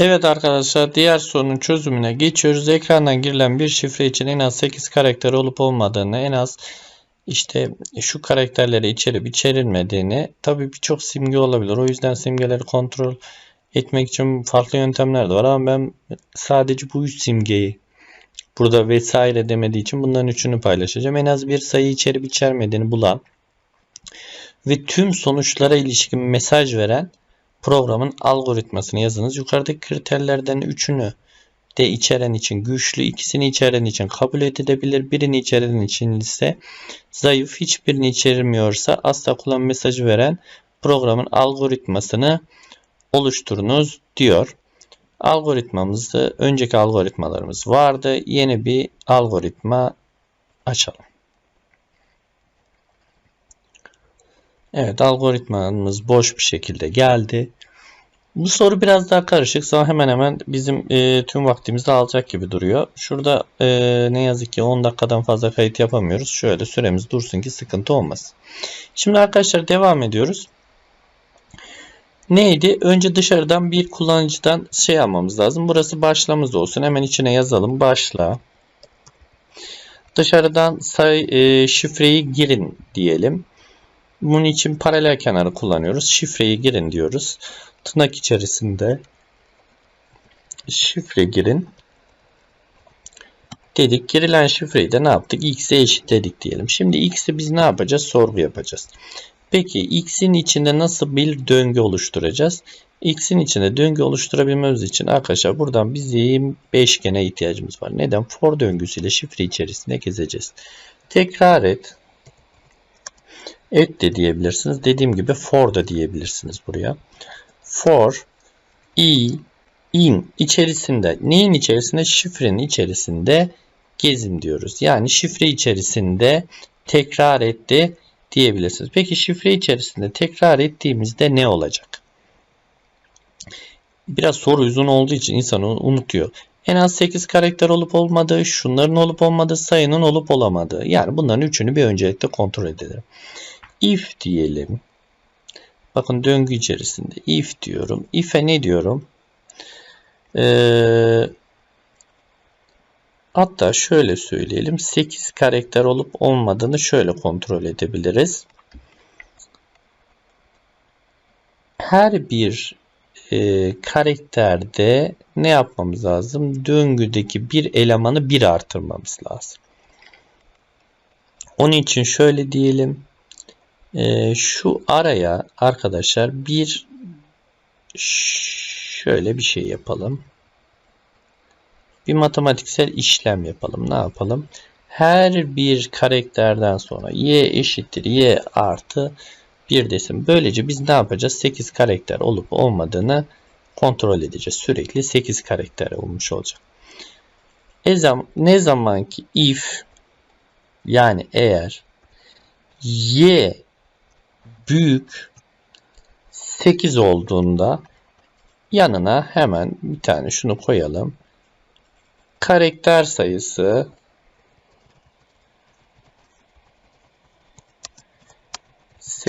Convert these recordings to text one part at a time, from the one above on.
Evet arkadaşlar diğer sorunun çözümüne geçiyoruz. Ekrandan girilen bir şifre için en az 8 karakter olup olmadığını, en az işte şu karakterleri içerip içerilmediğini, tabii birçok simge olabilir. O yüzden simgeleri kontrol etmek için farklı yöntemler de var ama ben sadece bu üç simgeyi burada vesaire demediği için bunların üçünü paylaşacağım. En az bir sayı içerip içermediğini bulan ve tüm sonuçlara ilişkin mesaj veren programın algoritmasını yazınız. Yukarıdaki kriterlerden üçünü de içeren için güçlü, ikisini içeren için kabul edilebilir, birini içeren için ise zayıf, hiçbirini içermiyorsa asla kullanım mesajı veren programın algoritmasını oluşturunuz diyor. Algoritmamızı, önceki algoritmalarımız vardı. Yeni bir algoritma açalım. Evet algoritmamız boş bir şekilde geldi. Bu soru biraz daha karışık. Sonra hemen hemen bizim e, tüm vaktimizi alacak gibi duruyor. Şurada e, ne yazık ki 10 dakikadan fazla kayıt yapamıyoruz. Şöyle süremiz dursun ki sıkıntı olmasın. Şimdi arkadaşlar devam ediyoruz. Neydi? Önce dışarıdan bir kullanıcıdan şey almamız lazım. Burası başlamız olsun. Hemen içine yazalım. Başla. Dışarıdan say, e, şifreyi girin diyelim. Bunun için paralel kenarı kullanıyoruz. Şifreyi girin diyoruz. Tırnak içerisinde şifre girin. Dedik. Girilen şifreyi de ne yaptık? X'e eşitledik diyelim. Şimdi X'i biz ne yapacağız? Sorgu yapacağız. Peki X'in içinde nasıl bir döngü oluşturacağız? X'in içinde döngü oluşturabilmemiz için arkadaşlar buradan bizim beşgene ihtiyacımız var. Neden? For döngüsüyle şifre içerisinde gezeceğiz. Tekrar et. Et de diyebilirsiniz. Dediğim gibi for da diyebilirsiniz buraya. For i in içerisinde neyin içerisinde? Şifrenin içerisinde gezin diyoruz. Yani şifre içerisinde tekrar etti diyebilirsiniz. Peki şifre içerisinde tekrar ettiğimizde ne olacak? Biraz soru uzun olduğu için insan unutuyor. En az 8 karakter olup olmadığı, şunların olup olmadığı, sayının olup olamadığı. Yani bunların üçünü bir öncelikle kontrol edelim. If diyelim. Bakın döngü içerisinde if diyorum. If'e ne diyorum? Ee, hatta şöyle söyleyelim. 8 karakter olup olmadığını şöyle kontrol edebiliriz. Her bir e, karakterde ne yapmamız lazım? Döngüdeki bir elemanı bir artırmamız lazım. Onun için şöyle diyelim. E, şu araya arkadaşlar bir şöyle bir şey yapalım. Bir matematiksel işlem yapalım. Ne yapalım? Her bir karakterden sonra y eşittir y artı 1 desin. Böylece biz ne yapacağız? 8 karakter olup olmadığını kontrol edeceğiz. Sürekli 8 karakter olmuş olacak. E zam ne zaman ki if yani eğer y büyük 8 olduğunda yanına hemen bir tane şunu koyalım. Karakter sayısı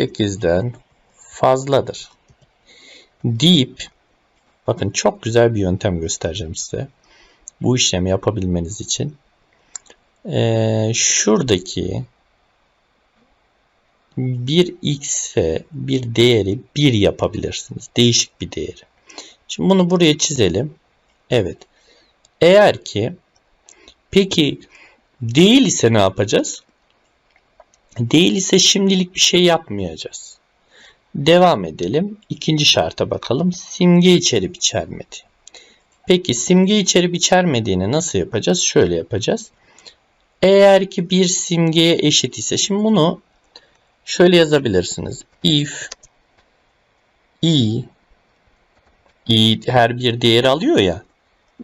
sekizden fazladır. Deyip bakın çok güzel bir yöntem göstereceğim size. Bu işlemi yapabilmeniz için. Ee, şuradaki bir x'e bir değeri 1 yapabilirsiniz. Değişik bir değeri. Şimdi bunu buraya çizelim. Evet. Eğer ki peki değil ise ne yapacağız? Değil ise şimdilik bir şey yapmayacağız. Devam edelim. İkinci şarta bakalım. Simge içerip içermedi. Peki simge içerip içermediğini nasıl yapacağız? Şöyle yapacağız. Eğer ki bir simgeye eşit ise şimdi bunu şöyle yazabilirsiniz. If i i her bir değeri alıyor ya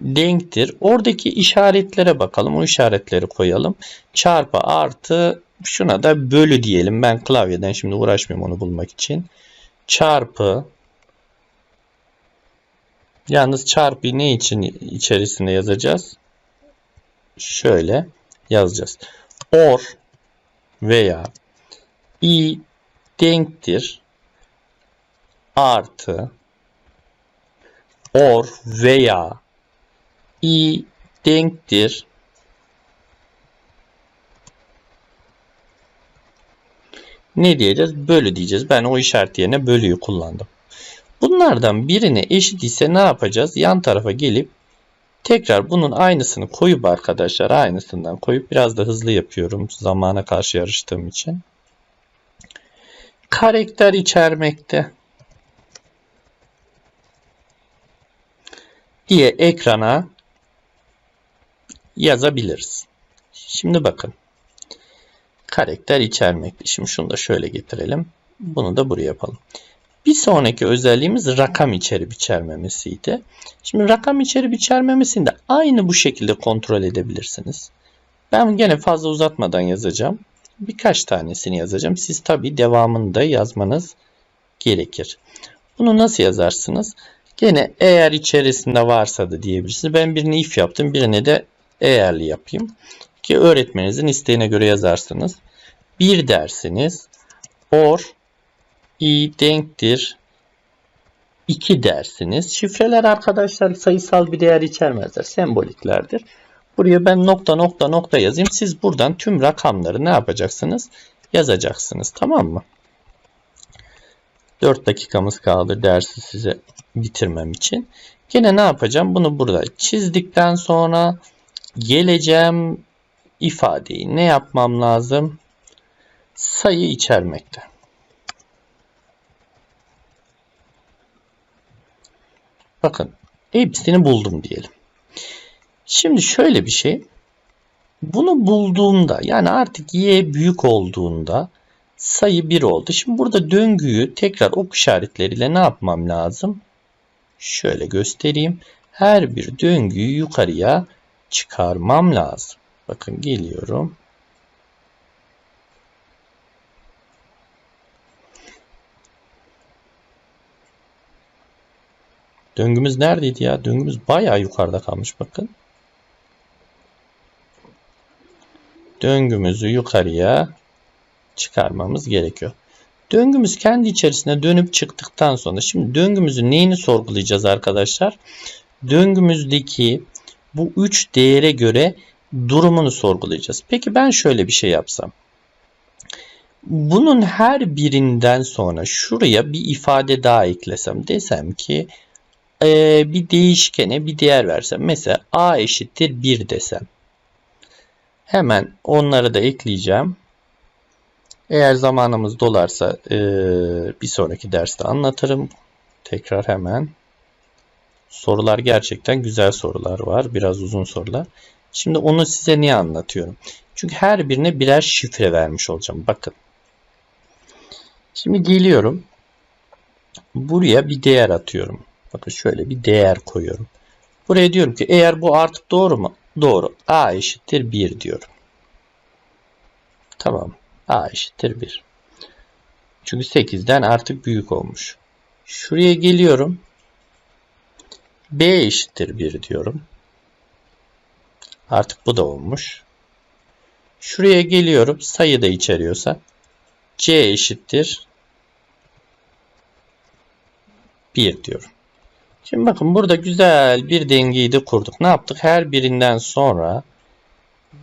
denktir. Oradaki işaretlere bakalım. O işaretleri koyalım. Çarpı artı şuna da bölü diyelim. Ben klavyeden şimdi uğraşmıyorum onu bulmak için. Çarpı yalnız çarpı ne için içerisinde yazacağız? Şöyle yazacağız. Or veya i denktir artı or veya i denktir ne diyeceğiz? Bölü diyeceğiz. Ben o işaret yerine bölüyü kullandım. Bunlardan birine eşit ise ne yapacağız? Yan tarafa gelip tekrar bunun aynısını koyup arkadaşlar aynısından koyup biraz da hızlı yapıyorum zamana karşı yarıştığım için. Karakter içermekte diye ekrana yazabiliriz. Şimdi bakın. Karakter içermekte. Şimdi şunu da şöyle getirelim. Bunu da buraya yapalım. Bir sonraki özelliğimiz rakam içerip içermemesiydi. Şimdi rakam içerip içermemesini de aynı bu şekilde kontrol edebilirsiniz. Ben gene fazla uzatmadan yazacağım. Birkaç tanesini yazacağım. Siz tabi devamını da yazmanız gerekir. Bunu nasıl yazarsınız? Gene eğer içerisinde varsa da diyebilirsiniz. Ben birini if yaptım. Birine de eğerli yapayım. Ki öğretmeninizin isteğine göre yazarsınız. Bir dersiniz. Or i denktir 2 dersiniz. Şifreler arkadaşlar sayısal bir değer içermezler. Semboliklerdir. Buraya ben nokta nokta nokta yazayım. Siz buradan tüm rakamları ne yapacaksınız? Yazacaksınız. Tamam mı? 4 dakikamız kaldı dersi size bitirmem için. Yine ne yapacağım? Bunu burada çizdikten sonra geleceğim ifadeyi ne yapmam lazım? Sayı içermekte. Bakın hepsini buldum diyelim. Şimdi şöyle bir şey. Bunu bulduğumda yani artık y büyük olduğunda sayı 1 oldu. Şimdi burada döngüyü tekrar ok işaretleriyle ne yapmam lazım? Şöyle göstereyim. Her bir döngüyü yukarıya çıkarmam lazım. Bakın geliyorum. Döngümüz neredeydi ya? Döngümüz bayağı yukarıda kalmış bakın. Döngümüzü yukarıya çıkarmamız gerekiyor. Döngümüz kendi içerisine dönüp çıktıktan sonra şimdi döngümüzün neyini sorgulayacağız arkadaşlar? Döngümüzdeki bu 3 değere göre durumunu sorgulayacağız. Peki ben şöyle bir şey yapsam. Bunun her birinden sonra şuraya bir ifade daha eklesem. Desem ki e, bir değişkene bir değer versem. Mesela a eşittir 1 desem. Hemen onları da ekleyeceğim. Eğer zamanımız dolarsa e, bir sonraki derste anlatırım. Tekrar hemen. Sorular gerçekten güzel sorular var. Biraz uzun sorular. Şimdi onu size niye anlatıyorum? Çünkü her birine birer şifre vermiş olacağım. Bakın. Şimdi geliyorum. Buraya bir değer atıyorum. Bakın şöyle bir değer koyuyorum. Buraya diyorum ki eğer bu artık doğru mu? Doğru. A eşittir 1 diyorum. Tamam. A eşittir 1. Çünkü 8'den artık büyük olmuş. Şuraya geliyorum. B eşittir 1 diyorum. Artık bu da olmuş. Şuraya geliyorum. Sayı da içeriyorsa C eşittir 1 diyorum. Şimdi bakın burada güzel bir dengeyi de kurduk. Ne yaptık? Her birinden sonra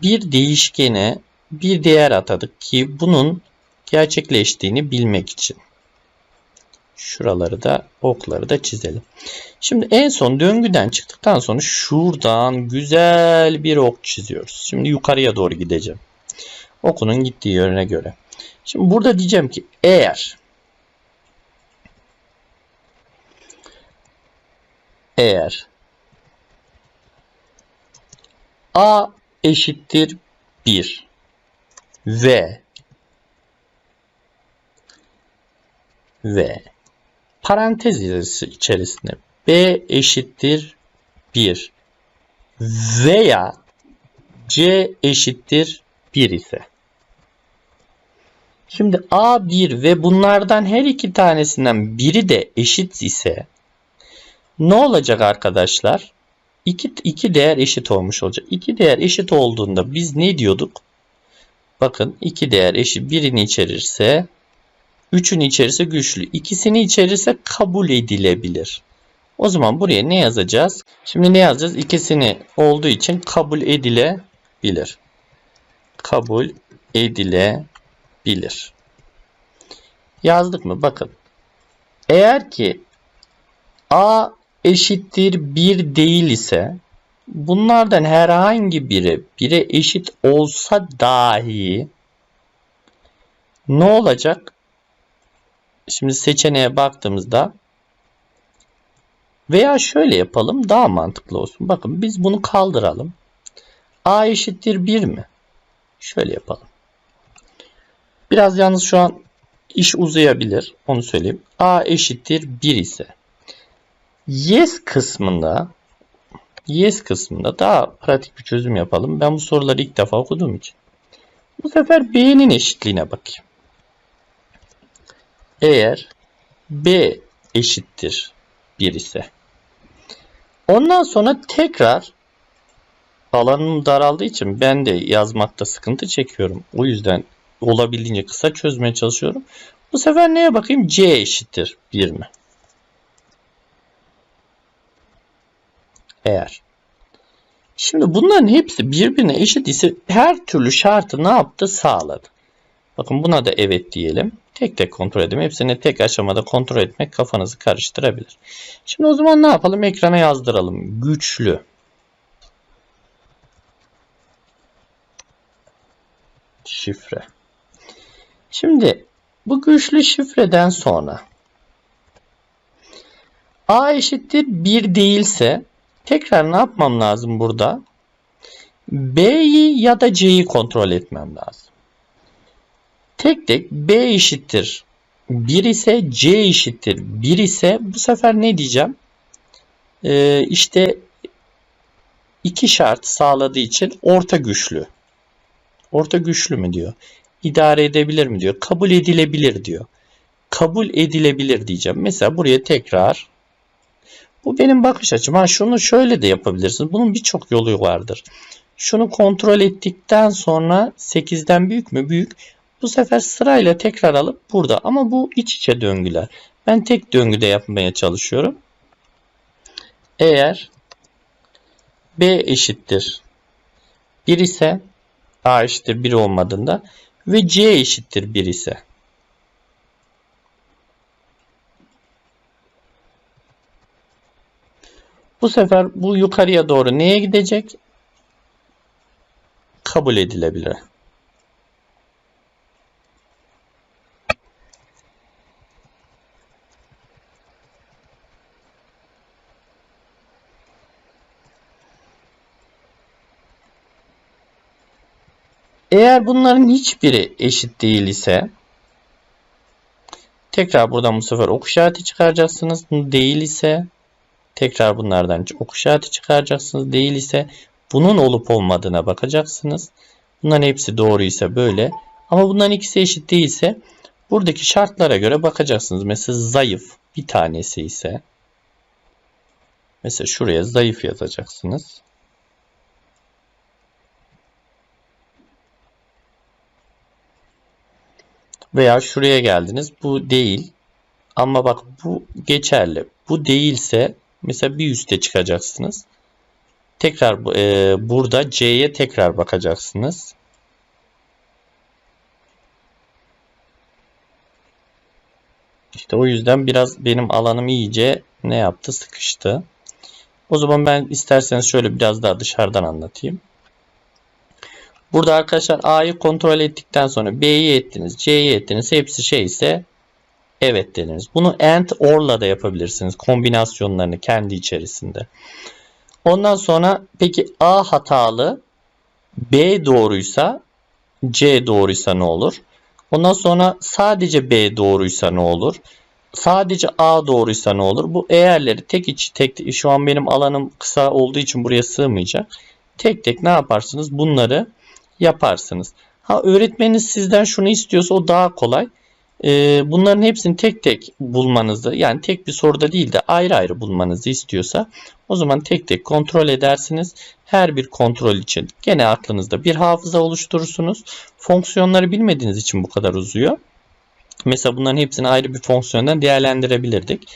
bir değişkene bir değer atadık ki bunun gerçekleştiğini bilmek için. Şuraları da okları da çizelim. Şimdi en son döngüden çıktıktan sonra şuradan güzel bir ok çiziyoruz. Şimdi yukarıya doğru gideceğim. Okunun gittiği yöne göre. Şimdi burada diyeceğim ki eğer eğer a eşittir 1 ve ve parantez içerisinde b eşittir 1 veya c eşittir 1 ise. Şimdi A1 ve bunlardan her iki tanesinden biri de eşit ise ne olacak arkadaşlar? İki, iki değer eşit olmuş olacak. İki değer eşit olduğunda biz ne diyorduk? Bakın iki değer eşit birini içerirse üçünü içerirse güçlü. ikisini içerirse kabul edilebilir. O zaman buraya ne yazacağız? Şimdi ne yazacağız? İkisini olduğu için kabul edilebilir. Kabul edilebilir. Yazdık mı? Bakın. Eğer ki A eşittir 1 değil ise bunlardan herhangi biri 1'e eşit olsa dahi ne olacak? Şimdi seçeneğe baktığımızda veya şöyle yapalım daha mantıklı olsun. Bakın biz bunu kaldıralım. A eşittir 1 mi? Şöyle yapalım. Biraz yalnız şu an iş uzayabilir. Onu söyleyeyim. A eşittir 1 ise yes kısmında yes kısmında daha pratik bir çözüm yapalım. Ben bu soruları ilk defa okuduğum için. Bu sefer B'nin eşitliğine bakayım. Eğer B eşittir 1 ise ondan sonra tekrar alanım daraldığı için ben de yazmakta sıkıntı çekiyorum. O yüzden olabildiğince kısa çözmeye çalışıyorum. Bu sefer neye bakayım? C eşittir 1 mi? Eğer. Şimdi bunların hepsi birbirine eşit ise her türlü şartı ne yaptı? Sağladı. Bakın buna da evet diyelim. Tek tek kontrol edelim. Hepsini tek aşamada kontrol etmek kafanızı karıştırabilir. Şimdi o zaman ne yapalım? Ekrana yazdıralım. Güçlü. Şifre. Şimdi bu güçlü şifreden sonra A eşittir 1 değilse tekrar ne yapmam lazım burada? B'yi ya da C'yi kontrol etmem lazım. Tek tek B eşittir 1 ise C eşittir 1 ise bu sefer ne diyeceğim? Ee, işte iki şart sağladığı için orta güçlü. Orta güçlü mü diyor. İdare edebilir mi diyor. Kabul edilebilir diyor. Kabul edilebilir diyeceğim. Mesela buraya tekrar bu benim bakış açım. Ha şunu şöyle de yapabilirsiniz. Bunun birçok yolu vardır. Şunu kontrol ettikten sonra 8'den büyük mü? Büyük. Bu sefer sırayla tekrar alıp burada. Ama bu iç içe döngüler. Ben tek döngüde yapmaya çalışıyorum. Eğer B eşittir 1 ise A eşittir 1 olmadığında ve C eşittir 1 ise bu sefer bu yukarıya doğru neye gidecek? Kabul edilebilir. Eğer bunların hiçbiri eşit değil ise tekrar buradan bu sefer ok işareti çıkaracaksınız. Değil ise tekrar bunlardan ok işareti çıkaracaksınız. Değil ise bunun olup olmadığına bakacaksınız. Bunların hepsi doğru ise böyle. Ama bunların ikisi eşit değilse buradaki şartlara göre bakacaksınız. Mesela zayıf bir tanesi ise mesela şuraya zayıf yazacaksınız. Veya şuraya geldiniz. Bu değil. Ama bak bu geçerli. Bu değilse mesela bir üste çıkacaksınız. Tekrar e, burada C'ye tekrar bakacaksınız. İşte o yüzden biraz benim alanım iyice ne yaptı? Sıkıştı. O zaman ben isterseniz şöyle biraz daha dışarıdan anlatayım. Burada arkadaşlar A'yı kontrol ettikten sonra B'yi ettiniz, C'yi ettiniz. Hepsi şey ise evet dediniz. Bunu AND OR'la da yapabilirsiniz. Kombinasyonlarını kendi içerisinde. Ondan sonra peki A hatalı B doğruysa C doğruysa ne olur? Ondan sonra sadece B doğruysa ne olur? Sadece A doğruysa ne olur? Bu eğerleri tek içi tek şu an benim alanım kısa olduğu için buraya sığmayacak. Tek tek ne yaparsınız? Bunları yaparsınız. Ha öğretmeniniz sizden şunu istiyorsa o daha kolay. Ee, bunların hepsini tek tek bulmanızı yani tek bir soruda değil de ayrı ayrı bulmanızı istiyorsa o zaman tek tek kontrol edersiniz. Her bir kontrol için gene aklınızda bir hafıza oluşturursunuz. Fonksiyonları bilmediğiniz için bu kadar uzuyor. Mesela bunların hepsini ayrı bir fonksiyondan değerlendirebilirdik.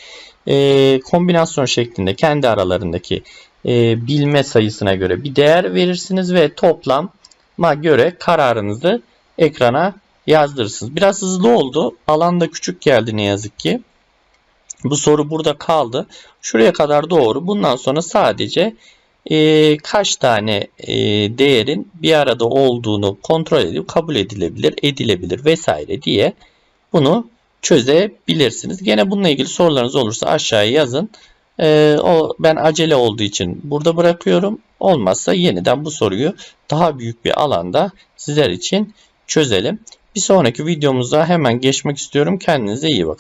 e, kombinasyon şeklinde kendi aralarındaki e, bilme sayısına göre bir değer verirsiniz ve toplama göre kararınızı ekrana yazdırırsınız. Biraz hızlı oldu. Alan da küçük geldi ne yazık ki. Bu soru burada kaldı. Şuraya kadar doğru. Bundan sonra sadece e, kaç tane e, değerin bir arada olduğunu kontrol edip kabul edilebilir, edilebilir vesaire diye bunu çözebilirsiniz. Gene bununla ilgili sorularınız olursa aşağıya yazın. E, o ben acele olduğu için burada bırakıyorum. Olmazsa yeniden bu soruyu daha büyük bir alanda sizler için çözelim. Bir sonraki videomuza hemen geçmek istiyorum. Kendinize iyi bakın.